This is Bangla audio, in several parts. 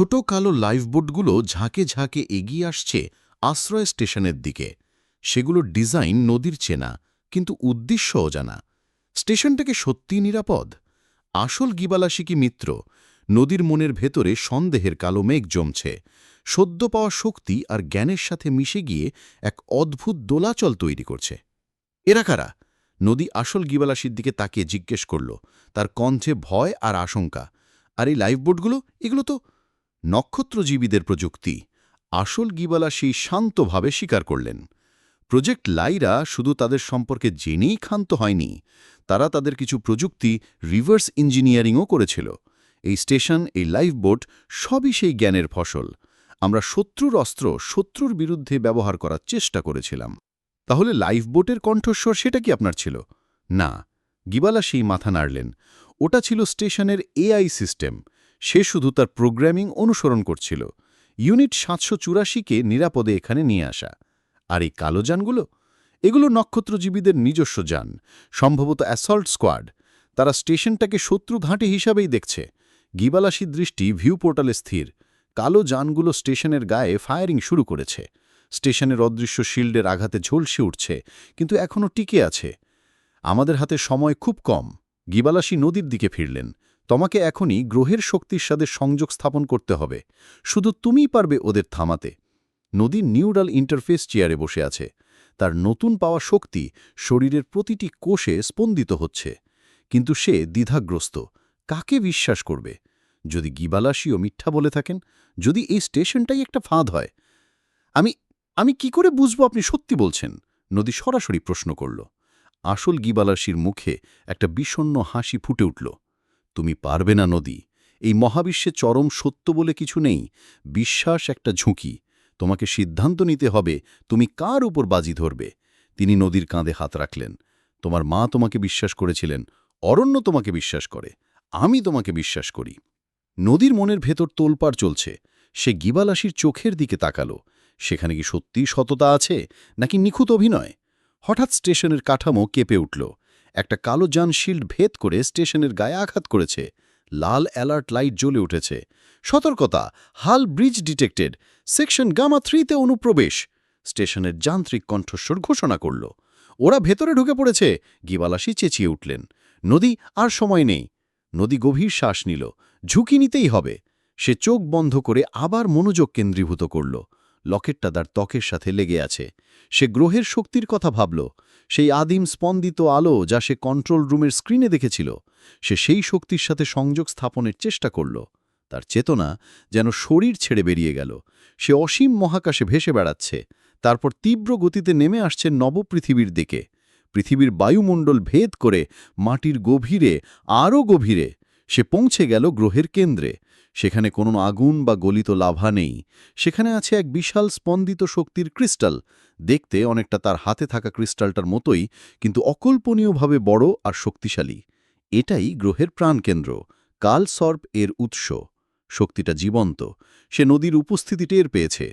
ছোট কালো লাইফবোটগুলো ঝাঁকে ঝাঁকে এগিয়ে আসছে আশ্রয় স্টেশনের দিকে। সেগুলোর ডিজাইন নদীর চেনা, কিন্তু উদ্দেশ্য অজানা স্টেশনটাকে সত্যি নিরাপদ? আসল গিবালাসী কি মিত্র? নদীর মনের ভেতরে সন্দেহের কালো মেঘ জমছে। সদ্য পাওয়া শক্তি আর জ্ঞানের সাথে মিশে গিয়ে এক অদ্ভুত দোলাচল তৈরি করছে। এরা কারা? নদী আসল গিবালাসির দিকে তাকিয়ে জিজ্ঞেস করল। তার কণ্ঠে ভয় আর আশঙ্কা। আর এই লাইফবোটগুলো? এগুলো তো নক্ষত্রজীবীদের প্রযুক্তি আসল গিবালা সেই শান্তভাবে স্বীকার করলেন। প্রজেক্ট লাইরা শুধু তাদের সম্পর্কে জেনেই ক্ষান্ত হয়নি, তারা তাদের কিছু প্রযুক্তি রিভার্স ইঞ্জিনিয়ারিংও করেছিল। এই স্টেশন, এই লাইফবোট সবই সেই জ্ঞানের ফসল। আমরা শত্রুর অস্ত্র শত্রুর বিরুদ্ধে ব্যবহার করার চেষ্টা করেছিলাম। তাহলে লাইফবোটের কণ্ঠস্বর সেটা কি আপনার ছিল? না, গিবালা সেই মাথা নাড়লেন। ওটা ছিল স্টেশনের এআই সিস্টেম। সে শুধু তার প্রোগ্রামিং অনুসরণ করছিল। ইউনিট সাতশো চুরাশিকে নিরাপদে এখানে নিয়ে আসা। আর এই কালো যানগুলো? এগুলো নক্ষত্রজীবীদের নিজস্ব যান, সম্ভবত অ্যাসল্ট স্কোয়াড। তারা স্টেশনটাকে শত্রু ঘাঁটি হিসাবেই দেখছে। গিবালাসী দৃষ্টি ভিউ পোর্টালে স্থির। কালো যানগুলো স্টেশনের গায়ে ফায়ারিং শুরু করেছে। স্টেশনের অদৃশ্য শিল্ডের আঘাতে ঝলসে উঠছে, কিন্তু এখনও টিকে আছে। আমাদের হাতে সময় খুব কম। গিবালাসী নদীর দিকে ফিরলেন। তোমাকে এখনই গ্রহের শক্তির সাথে সংযোগ স্থাপন করতে হবে। শুধু তুমিই পারবে ওদের থামাতে। নদী নিউরাল ইন্টারফেস চেয়ারে বসে আছে। তার নতুন পাওয়া শক্তি শরীরের প্রতিটি কোষে স্পন্দিত হচ্ছে। কিন্তু সে দ্বিধাগ্রস্ত। কাকে বিশ্বাস করবে? যদি গিবালাসীও মিথ্যা বলে থাকেন, যদি এই স্টেশনটাই একটা ফাঁদ হয়, আমি আমি কি করে বুঝব আপনি সত্যি বলছেন? নদী সরাসরি প্রশ্ন করল। আসল গিবালাসীর মুখে একটা বিষণ্ন হাসি ফুটে উঠল। তুমি পারবে না নদী। এই মহাবিশ্বে চরম সত্য বলে কিছু নেই। বিশ্বাস একটা ঝুঁকি। তোমাকে সিদ্ধান্ত নিতে হবে, তুমি কার উপর বাজি ধরবে? তিনি নদীর কাঁধে হাত রাখলেন। তোমার মা তোমাকে বিশ্বাস করেছিলেন, অরণ্য তোমাকে বিশ্বাস করে, আমি তোমাকে বিশ্বাস করি। নদীর মনের ভেতর তোলপাড় চলছে। সে গিবালাসীর চোখের দিকে তাকালো। সেখানে কি সত্যিই সততা আছে, নাকি নিখুঁত অভিনয়? হঠাৎ স্টেশনের কাঠামো কেঁপে উঠল। একটা কালো যান শিল্ড ভেদ করে স্টেশনের গায়ে আঘাত করেছে। লাল অ্যালার্ট লাইট জ্বলে উঠেছে। সতর্কতা, হাল ব্রিজ ডিটেক্টেড। সেকশন গামা থ্রিতে অনুপ্রবেশ। স্টেশনের যান্ত্রিক কণ্ঠস্বর ঘোষণা করল। ওরা ভেতরে ঢুকে পড়েছে। গিবালাসী চেঁচিয়ে উঠলেন। নদী আর সময় নেই। নদী গভীর শ্বাস নিল। ঝুঁকি নিতেই হবে। সে চোখ বন্ধ করে আবার মনোযোগ কেন্দ্রীভূত করল। লকেটটা তার ত্বকের সাথে লেগে আছে। সে গ্রহের শক্তির কথা ভাবল। সেই আদিম স্পন্দিত আলো যা সে কন্ট্রোল রুমের স্ক্রিনে দেখেছিল, সে সেই শক্তির সাথে সংযোগ স্থাপনের চেষ্টা করল। তার চেতনা যেন শরীর ছেড়ে বেরিয়ে গেল। সে অসীম মহাকাশে ভেসে বেড়াচ্ছে। তারপর তীব্র গতিতে নেমে আসছে নবপৃথিবীর দিকে। পৃথিবীর বায়ুমণ্ডল ভেদ করে মাটির গভীরে, আরও গভীরে, সে পৌঁছে গেল গ্রহের কেন্দ্রে। সেখানে কোনো আগুন বা গলিত লাভা নেই। সেখানে আছে এক বিশাল স্পন্দিত শক্তির ক্রিস্টাল। দেখতে অনেকটা তার হাতে থাকা ক্রিস্টালটার মতোই, কিন্তু অকল্পনীয়ভাবে বড় আর শক্তিশালী। এটাই গ্রহের প্রাণকেন্দ্র, কাল সর্প এর উৎস। শক্তিটা জীবন্ত। সে নদীর উপস্থিতি টের পেয়েছে।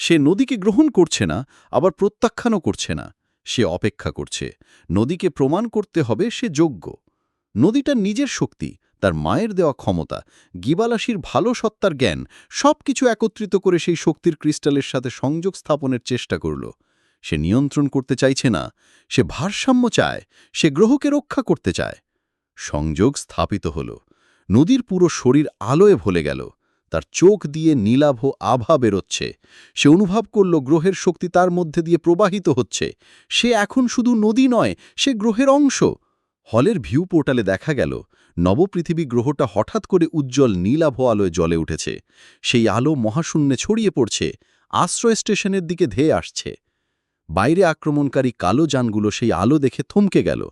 সে নদীকে গ্রহণ করছে না, আবার প্রত্যাখ্যানও করছে না। সে অপেক্ষা করছে। নদীকে প্রমাণ করতে হবে সে যোগ্য। নদীটা নিজের শক্তি তার মায়ের দেওয়া ক্ষমতা, গিবালাসীর ভালো সত্তার জ্ঞান সব কিছু একত্রিত করে সেই শক্তির ক্রিস্টালের সাথে সংযোগ স্থাপনের চেষ্টা করল। সে নিয়ন্ত্রণ করতে চাইছে না, সে ভারসাম্য চায়, সে গ্রহকে রক্ষা করতে চায়। সংযোগ স্থাপিত হল। নদীর পুরো শরীর আলোয় ভলে গেল। তার চোখ দিয়ে নীলাভ আভা বেরোচ্ছে। সে অনুভব করল গ্রহের শক্তি তার মধ্যে দিয়ে প্রবাহিত হচ্ছে। সে এখন শুধু নদী নয়, সে গ্রহের অংশ। হলের ভিউ পোর্টালে দেখা গেল। নবপৃথিবী গ্রহটা হঠাৎ করে উজ্জ্বল নীলাভ আলোয় জ্বলে উঠেছে। সেই আলো মহাশূন্যে ছড়িয়ে পড়ছে, আশ্রয় স্টেশনের দিকে ধেয়ে আসছে। বাইরে আক্রমণকারী কালো যানগুলো সেই আলো দেখে থমকে গেল।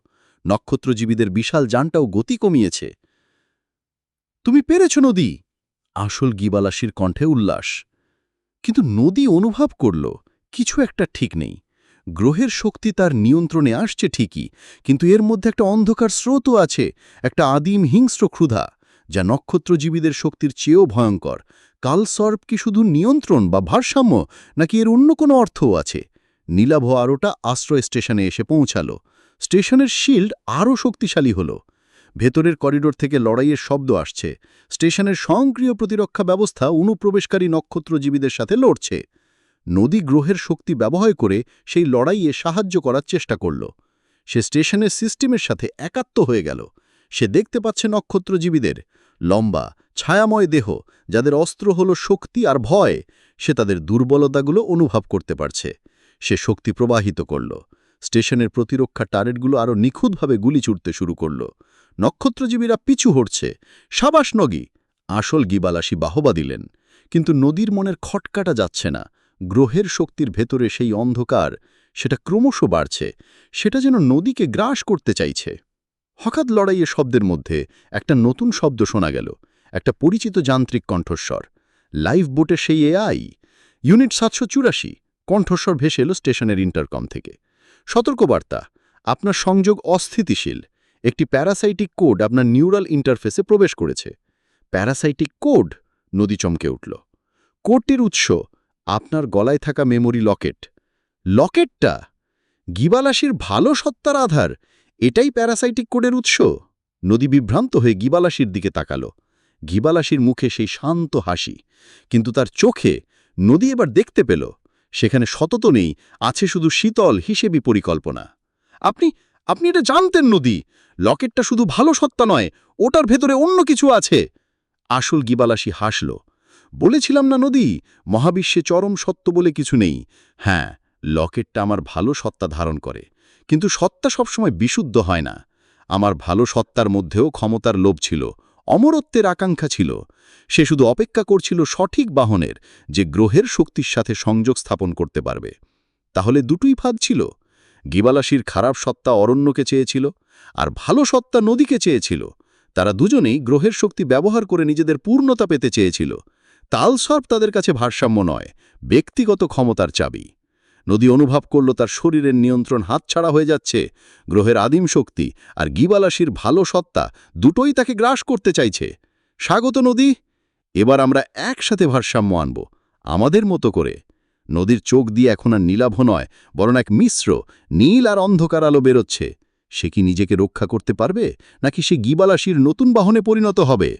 নক্ষত্রজীবীদের বিশাল যানটাও গতি কমিয়েছে। তুমি পেরেছ নদী! আসল গিবালাসীর কণ্ঠে উল্লাস। কিন্তু নদী অনুভব করল, কিছু একটা ঠিক নেই। গ্রহের শক্তি তার নিয়ন্ত্রণে আসছে ঠিকই, কিন্তু এর মধ্যে একটা অন্ধকার স্রোতও আছে, একটা আদিম হিংস্র ক্ষুধা, যা নক্ষত্রজীবীদের শক্তির চেয়েও ভয়ঙ্কর। কালসর্প কি শুধু নিয়ন্ত্রণ বা ভারসাম্য, নাকি এর অন্য কোনো অর্থও আছে? নীলাভ আরোটা আশ্রয় স্টেশনে এসে পৌঁছাল। স্টেশনের শিল্ড আরও শক্তিশালী হল। ভেতরের করিডোর থেকে লড়াইয়ের শব্দ আসছে। স্টেশনের স্বয়ংক্রিয় প্রতিরক্ষা ব্যবস্থা অনুপ্রবেশকারী নক্ষত্রজীবীদের সাথে লড়ছে। নদী গ্রহের শক্তি ব্যবহার করে সেই লড়াইয়ে সাহায্য করার চেষ্টা করল। সে স্টেশনের সিস্টেমের সাথে একাত্ম হয়ে গেল। সে দেখতে পাচ্ছে নক্ষত্রজীবীদের। লম্বা, ছায়াময় দেহ, যাদের অস্ত্র হল শক্তি আর ভয়, সে তাদের দুর্বলতাগুলো অনুভব করতে পারছে। সে শক্তি প্রবাহিত করল। স্টেশনের প্রতিরক্ষা টারেটগুলো আরও নিখুঁতভাবে গুলি ছুটতে শুরু করল। নক্ষত্রজীবীরা পিছু হটছে। সাবাস নগী, আসল গিবালাসী বাহবা দিলেন। কিন্তু নদীর মনের খটকাটা যাচ্ছে না। গ্রহের শক্তির ভেতরে সেই অন্ধকার, সেটা ক্রমশ বাড়ছে, সেটা যেন নদীকে গ্রাস করতে চাইছে। হঠাৎ লড়াইয়ের শব্দের মধ্যে একটা নতুন শব্দ শোনা গেল, একটা পরিচিত যান্ত্রিক কণ্ঠস্বর। লাইভ বোটে সেই এআই, ইউনিট সাতশো চুরাশি, কণ্ঠস্বর ভেসে এলো স্টেশনের ইন্টারকম থেকে। সতর্কবার্তা, আপনার সংযোগ অস্থিতিশীল, একটি প্যারাসাইটিক কোড আপনার নিউরাল ইন্টারফেসে প্রবেশ করেছে। প্যারাসাইটিক কোড, নদী চমকে উঠল। কোডটির উৎস আপনার গলায় থাকা মেমোরি লকেট লকেটটা গিবালাসির ভালো সত্তার আধার। এটাই প্যারাসাইটিক কোডের উৎস। নদী বিভ্রান্ত হয়ে গিবালাসির দিকে তাকালো। গিবালাসির মুখে সেই শান্ত হাসি। কিন্তু তার চোখে নদী এবার দেখতে পেল। সেখানে সতত নেই, আছে শুধু শীতল হিসেবি পরিকল্পনা। আপনি আপনি এটা জানতেন নদী! লকেটটা শুধু ভালো সত্তা নয়, ওটার ভেতরে অন্য কিছু আছে! আসল গিবালাসি হাসল। বলেছিলাম না নদী? মহাবিশ্বে চরম সত্য বলে কিছু নেই। হ্যাঁ লকেটটা আমার ভালো সত্তা ধারণ করে। কিন্তু সত্তা সবসময় বিশুদ্ধ হয় না। আমার ভালো সত্তার মধ্যেও ক্ষমতার লোভ ছিল, অমরত্বের আকাঙ্ক্ষা ছিল। সে শুধু অপেক্ষা করছিল সঠিক বাহনের, যে গ্রহের শক্তির সাথে সংযোগ স্থাপন করতে পারবে। তাহলে দুটোই ফাঁদ ছিল। গিবালাসির খারাপ সত্তা অরণ্যকে চেয়েছিল, আর ভালো সত্তা নদীকে চেয়েছিল। তারা দুজনেই গ্রহের শক্তি ব্যবহার করে নিজেদের পূর্ণতা পেতে চেয়েছিল। তালসর্প তাদের কাছে ভারসাম্য নয়, ব্যক্তিগত ক্ষমতার চাবি। নদী অনুভব করল তার শরীরের নিয়ন্ত্রণ হাতছাড়া হয়ে যাচ্ছে, গ্রহের আদিম শক্তি আর গিবালাসির ভালো সত্তা দুটোই তাকে গ্রাস করতে চাইছে। স্বাগত নদী, এবার আমরা একসাথে ভারসাম্য আনব, আমাদের মতো করে। নদীর চোখ দিয়ে এখন আর নীলাভ নয়, বরং এক মিশ্র, নীল আর অন্ধকার আলো বেরোচ্ছে। সে কি নিজেকে রক্ষা করতে পারবে, নাকি সে গিবালাসির নতুন বাহনে পরিণত হবে?